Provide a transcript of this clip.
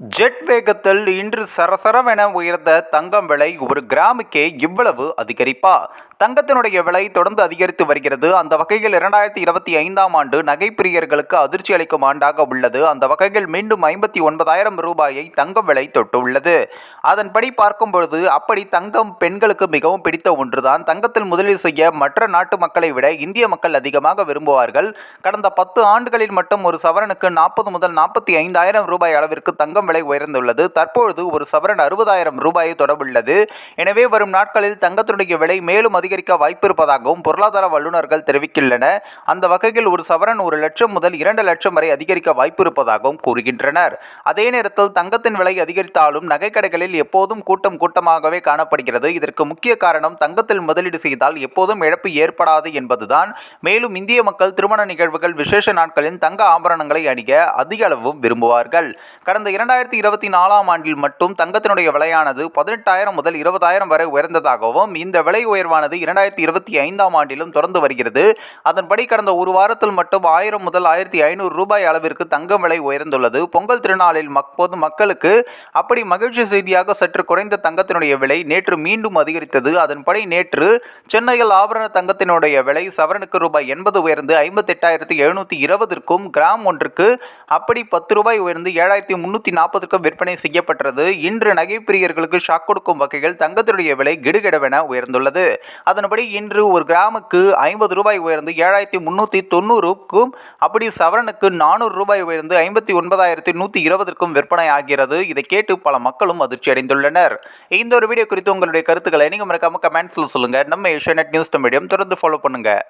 Jet வேகத்தில் இன்று சரசரவென உயர்ந்த தங்கம் விலை ஒரு கிராமுக்கே இவ்வளவு அதிகரிப்பா? தங்கத்தினுடைய விலை தொடர்ந்து அதிகரித்து வருகிறது. அந்த வகையில் இரண்டாயிரத்தி இருபத்தி ஐந்தாம் ஆண்டு நகைப்பிரியர்களுக்கு அதிர்ச்சி அளிக்கும் ஆண்டாக உள்ளது. அந்த வகையில் மீண்டும் ஐம்பத்தி ஒன்பதாயிரம் ரூபாயை தங்கம் விலை தொட்டுள்ளது அதன்படி பார்க்கும் பொழுது அப்படி தங்கம் பெண்களுக்கு மிகவும் பிடித்த ஒன்றுதான். தங்கத்தில் முதலீடு செய்ய மற்ற நாட்டு மக்களை விட இந்திய மக்கள் அதிகமாக விரும்புவார்கள். கடந்த பத்து ஆண்டுகளில் மட்டும் ஒரு சவரனுக்கு நாற்பது முதல் நாற்பத்தி ஐந்தாயிரம் ரூபாய் அளவிற்கு தங்கம் விலை உயர்ந்துள்ளது. தற்பொழுது ஒரு சவரன் அறுபதாயிரம் ரூபாயை தொடவுள்ளது. எனவே வரும் நாட்களில் தங்கத்தினுடைய விலை மேலும் அதிகரிக்க வாய்ப்பிருப்பதாகவும் பொருளாதார வல்லுநர்கள் தெரிவிக்கின்றனர். அந்த வகையில் ஒரு சவரன் ஒரு லட்சம் முதல் இரண்டு லட்சம் வரை அதிகரிக்க வாய்ப்பு இருப்பதாகவும் கூறுகின்றனர். அதே நேரத்தில் தங்கத்தின் விலை அதிகரித்தாலும் நகைக்கடைகளில் எப்போதும் கூட்டம் கூட்டமாகவே காணப்படுகிறது. இதற்கு முக்கிய காரணம் தங்கத்தில் முதலீடு செய்தால் எப்போதும் இழப்பு ஏற்படாது என்பதுதான். மேலும் இந்திய மக்கள் திருமண நிகழ்வுகள் விசேஷ நாட்களில் தங்க ஆபரணங்களை அணிய அதிக அளவும் விரும்புவார்கள். கடந்த இரண்டாயிரத்தி இருபத்தி நாலாம் ஆண்டில் மட்டும் தங்கத்தினுடைய விலையானது பதினெட்டாயிரம் முதல் இருபதாயிரம் வரை உயர்ந்ததாகவும் இந்த விலை உயர்வானது இரண்டாயிரத்தி இருபத்தி ஐந்தாம் ஆண்டிலும் தொடர்ந்து வருகிறது. அதன்படி கடந்த ஒரு வாரத்தில் மட்டும் ஆயிரம் முதல் ஆயிரத்தி ஐநூறு ரூபாய் அளவிற்கு தங்கம் விலை உயர்ந்துள்ளது. பொங்கல் திருநாளில் மக்கோது மக்களுக்கு அப்படி மகிழ்ச்சி செய்தியாக சற்று குறைந்த தங்கத்தினுடைய விலை நேற்று மீண்டும் அதிகரித்தது. அதன்படி நேற்று சென்னையில் ஆபரண தங்கத்தினுடைய விலை சவரனுக்கு ரூபாய் எண்பது உயர்ந்து ஐம்பத்தெட்டாயிரத்தி எழுநூற்றி இருபதற்கும் கிராம் ஒன்றுக்கு அப்படி பத்து ரூபாய் உயர்ந்து ஏழாயிரத்தி முன்னூற்றி நாற்பதுக்கும் விற்பனை செய்யப்பட்டது. இன்று நகைப்பிரியர்களுக்கு ஷாக் கொடுக்கும் வகையில் தங்கத்தினுடைய விலை கிடுகிடவென உயர்ந்துள்ளது. அதன்படி இன்று ஒரு கிராமுக்கு ஐம்பது ரூபாய் உயர்ந்து ஏழாயிரத்தி முன்னூற்றி தொண்ணூறுக்கும் அப்படி சவரனுக்கு நானூறு ரூபாய் உயர்ந்து ஐம்பத்தி ஒன்பதாயிரத்தி நூற்றி இருபதற்கும் விற்பனை ஆகிறது. இதை கேட்டு பல மக்களும் அதிர்ச்சி அடைந்துள்ளனர். இந்த ஒரு வீடியோ குறித்து உங்களுடைய கருத்துக்களை நீங்கள் மறக்காம கமெண்ட்ஸில் சொல்லுங்கள் நம்ம ஏஷியா நியூஸ் மீடியம் தொடர்ந்து ஃபாலோ பண்ணுங்கள்